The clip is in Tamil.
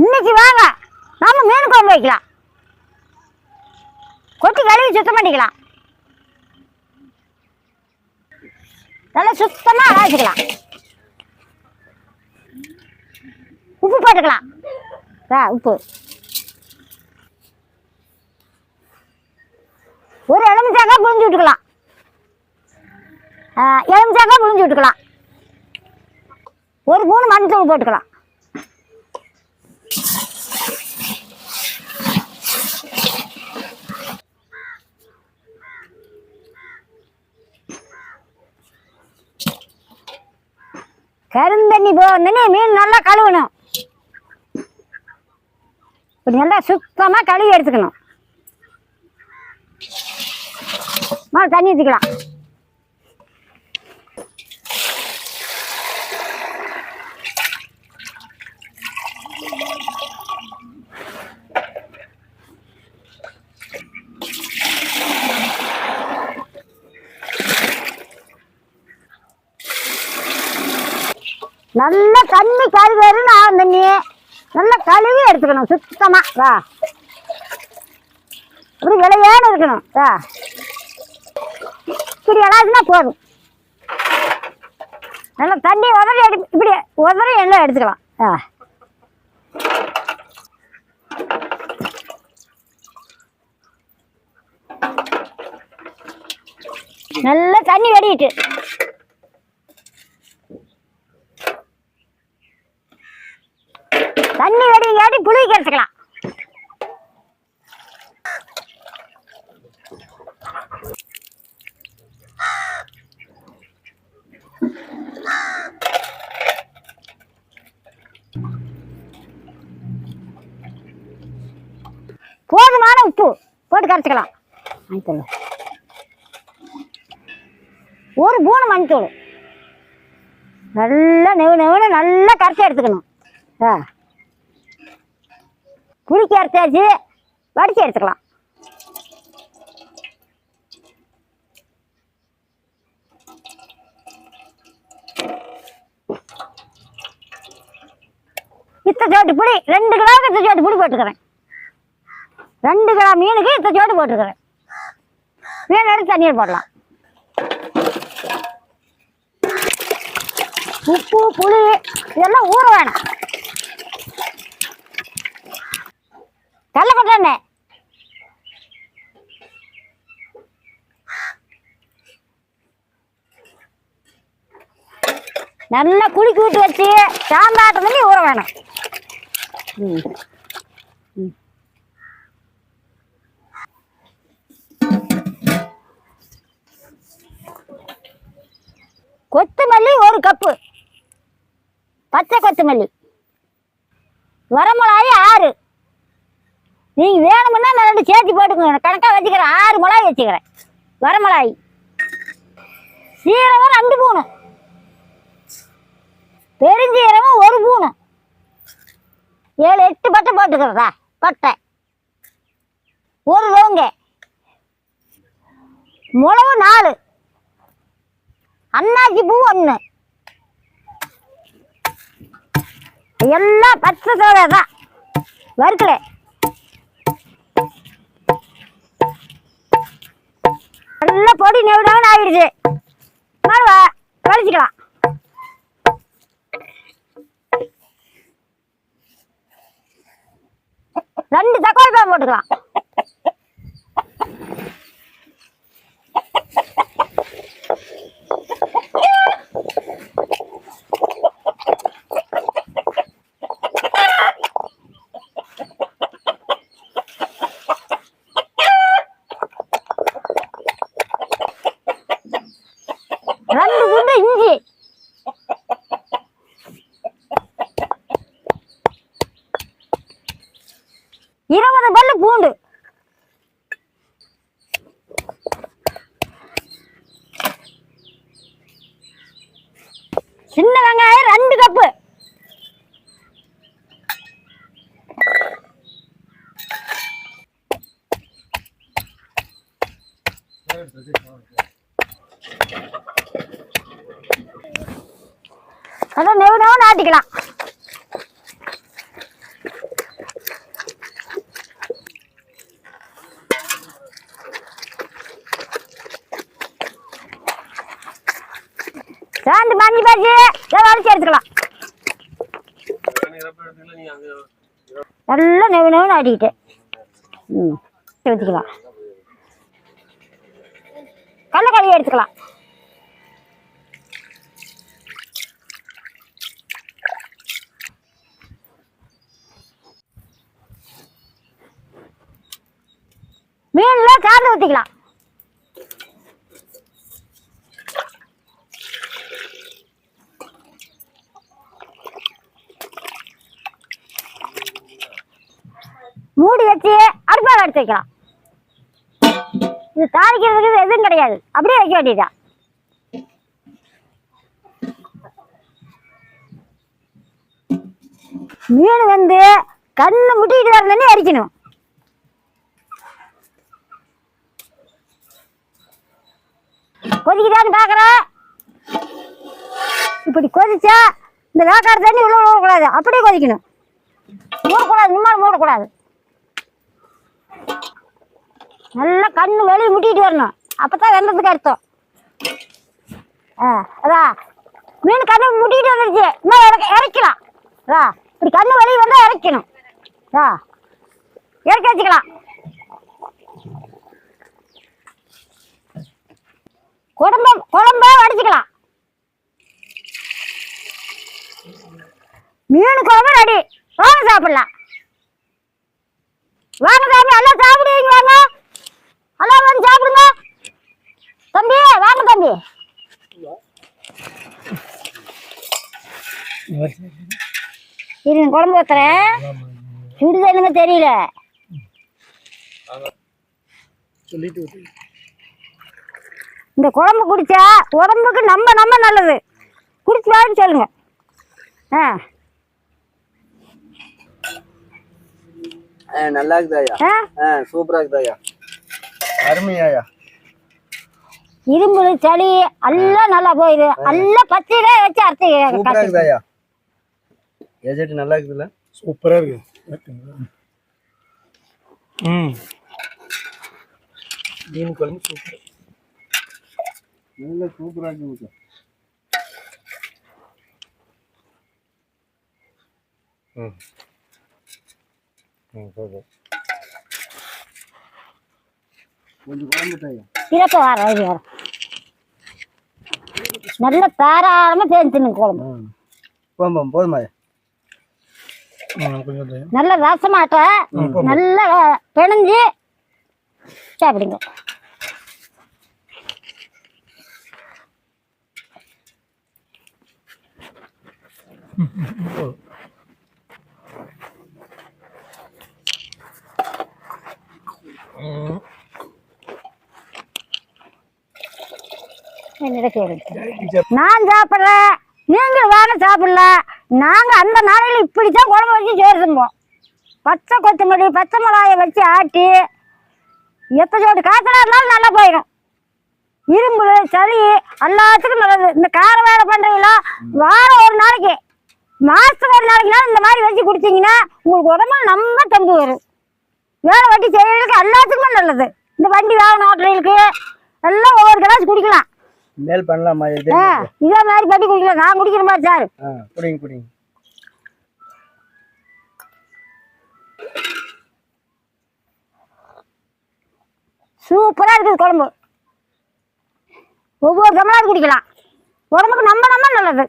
இன்னைக்கு வாங்க. நாம மீன் குழம்பு வைக்கலாம். கொட்டி கழுவி சுத்தம் பண்ணிக்கலாம். நல்லா சுத்தமாக அரைச்சிக்கலாம். உப்பு போட்டுக்கலாம். உப்பு. ஒரு எலுமிச்சாக்கா புழிஞ்சு விட்டுக்கலாம். எலுமிச்சாக்கா புழிஞ்சு விட்டுக்கலாம். ஒரு மூணு மஞ்சள் போட்டுக்கலாம். கருந்தண்ணி போகணுன்னு மீன் நல்லா கழுவணும். இப்படி நல்லா சுத்தமாக கழுவி எடுத்துக்கணும். தண்ணி ஊற்றிக்கலாம் நல்ல தண்ணி கருகருன்னு ஆகும் தண்ணி. நல்லா கழுவி எடுத்துக்கணும் சுத்தமா. வா. இப்படி விளையாடு இருக்கணும். வா. இப்படி எல்லாம் போதும். நல்லா தண்ணி உதறி எடு இப்படி உதறி எல்லாம் எடுத்துக்கலாம். ஆ நல்லா தண்ணி வடிக்கிட்டு தண்ணி வெடிங்காட்டி புளி கரைச்சிக்கலாம் போதுமான உப்பு போட்டு கரைச்சிக்கலாம். மஞ்சள் ஒரு பூனை மஞ்சள் நல்லா நெவு நெவுன்னு நல்லா கரைச்சி எடுத்துக்கணும். ஆ. புளிக்க அரைச்சாச்சு வடிச்சு எடுத்துக்கலாம். இத்த சோட்டு புளி ரெண்டு கிலோவுக்கு இத்த சோட்டு புளி போட்டுக்கிறேன். ரெண்டு கிலோ மீனுக்கு இத்த சோட்டு போட்டுக்கிறேன். மீன் எடுத்து தண்ணீர் போடலாம். உப்பு புளி இதெல்லாம் ஊற வேணாம். தள்ள எண்ணெய் நல்லா குலுக்கி விட்டு வச்சு சாம்பாட்டம் பண்ணி ஊற வேணும். கொத்தமல்லி ஒரு கப்பு. பச்சை கொத்தமல்லி. வரமிளகாய் ஆறு. நீங்க வேணும்னா நான் ரெண்டு சேர்த்து போட்டுக்கோங்க. கணக்காக வச்சுக்கிறேன். ஆறு மிளகாய் வச்சுக்கிறேன். வரமிளகாய் சீரகம் ரெண்டு பூணு பெருஞ்சீரகம் ஒரு பூணு ஏழு எட்டு பட்டை போட்டுக்கிறதா? பட்டை. ஒரு லோங்க. மிளகு நாலு. அண்ணாச்சி பூ ஒன்று எல்லாம் பச்சை சோழ தான். வறுக்கலை. நல்லா பொடி ஆயிடுச்சு. மேலே வலிச்சுக்கலாம் ரெண்டு தக்காளி பழம் போட்டுக்கலாம் ரெண்டு துண்டு இஞ்சி இருபது பல்லு பூண்டு. சின்ன வெங்காயம் ரெண்டு கப்பு. அதான் நெவ நெவ நாட்டிக்கலாம் சாந்து மங்கி பாச்சு அரிசி எடுத்துக்கலாம். நல்லா நெவ நெவ நாட்டிக்கிட்டு ம் எடுத்துக்கலாம். கடலக்கறியை எடுத்துக்கலாம். மீன்ல ஊற்றிக்கலாம் மூடி வச்சு அடுப்பாக எடுத்து வைக்கலாம். இது தாளிக்கிறதுக்கு எதுவும் கிடையாது. அப்படியே வைக்க வேண்டியதுதான். மீன் வந்து கண்ணு முட்டிட்டு வரலன்னு அரிக்கணும். கொதிக்குதான்னு பார்க்குறேன். இப்படி கொதிச்சா இந்த வேக்காடு தண்ணி உள்ள மூடக்கூடாது அப்படியே கொதிக்கணும். மூடக்கூடாது நிம்மாலும் மூடக்கூடாது. நல்லா கண்ணு வெளியே முட்டிட்டு வரணும். அப்போ தான் வெந்ததுக்கு அர்த்தம். ஆ அதான் மீன் கண்ணு முட்டிட்டு வந்துருச்சு. இன்னும் இறக்க இறக்கலாம். அதா. இப்படி கண்ணு வெளியே வந்தால் இறக்கணும். ஆ இறக்கி வச்சுக்கலாம். குழம்ப குழம்ப வடிச்சுக்கலாம். மீன் குழம்பு ரெடி. வாங்க சாப்பிடலாம். வாங்க சாமி எல்லாம் சாப்பிடுவீங்க வாங்க. எல்லாம் வந்து சாப்பிடுங்க. தம்பி வாங்க தம்பி. இருங்க குழம்பு ஊத்துறேன் சுடுது என்னங்க தெரியல. சொல்லிட்டு இந்த குழம்பு குடிச்சா உடம்புக்கு நம்ம நம்ம நல்லது. குடிச்சு வான்னு சொல்லுங்க. ஆ. நல்லா இருக்குதாயா ஆ. ஆ சூப்பரா இருக்குதாயா அருமையாயா இரும்பு சளி எல்லாம் நல்லா போயிடு எல்லாம் பச்சையிலே வச்சு அரைச்சி சூப்பரா இருக்குதாயா எஜெட் நல்லா இருக்குதுல்ல? சூப்பரா இருக்கு. ம். மீன் குழம்பு சூப்பர் நல்ல சூப்பரா இருக்கு ம். ம் போதும். கொஞ்சம் வர வர நல்ல குழம்பு. போதும் போதுமாயா ம் கொஞ்சம் தயா. நல்ல ரசமாட்ட நல்லா பிணைஞ்சு சாப்பிடுங்க நான் சாப்பிட்றேன் நீங்கள் வாங்க சாப்பிடல. நாங்க அந்த நாளையில இப்படித்தான் குழம்பு வச்சு சோறு திம்போம் பச்சை கொத்தமல்லி பச்சை மிளகாயை வச்சு ஆட்டி எத்தச்சோட்டு காய்ச்சலா இருந்தாலும் நல்லா போயிடும். இரும்பு சளி எல்லாத்துக்கும் நல்லது. இந்த கார வேலை பண்றீங்களா வாரம் ஒரு நாளைக்கு மாசத்துக்கு ஒரு நாளைக்குனாலும் இந்த மாதிரி வச்சு குடிச்சீங்கன்னா உங்களுக்கு உடம்புல நம்ம தெம்பு வரும் வேலை வட்டி செய்யறதுக்கு எல்லாத்துக்குமே நல்லது. இந்த வண்டி வாகன ஓட்டுறதுக்கு எல்லாம் ஒவ்வொரு கிளாஸ் குடிக்கலாம். மேல் பண்ணலாமா? இது மாதிரி பண்ணி குடிக்கலாம். நான் குடிக்கிற மாதிரி சார். குடிங்க குடிங்க. சூப்பரா இருக்குது குழம்பு. ஒவ்வொரு டம்ளர் குடிக்கலாம். உடம்புக்கு நம்ம நம்ம நல்லது.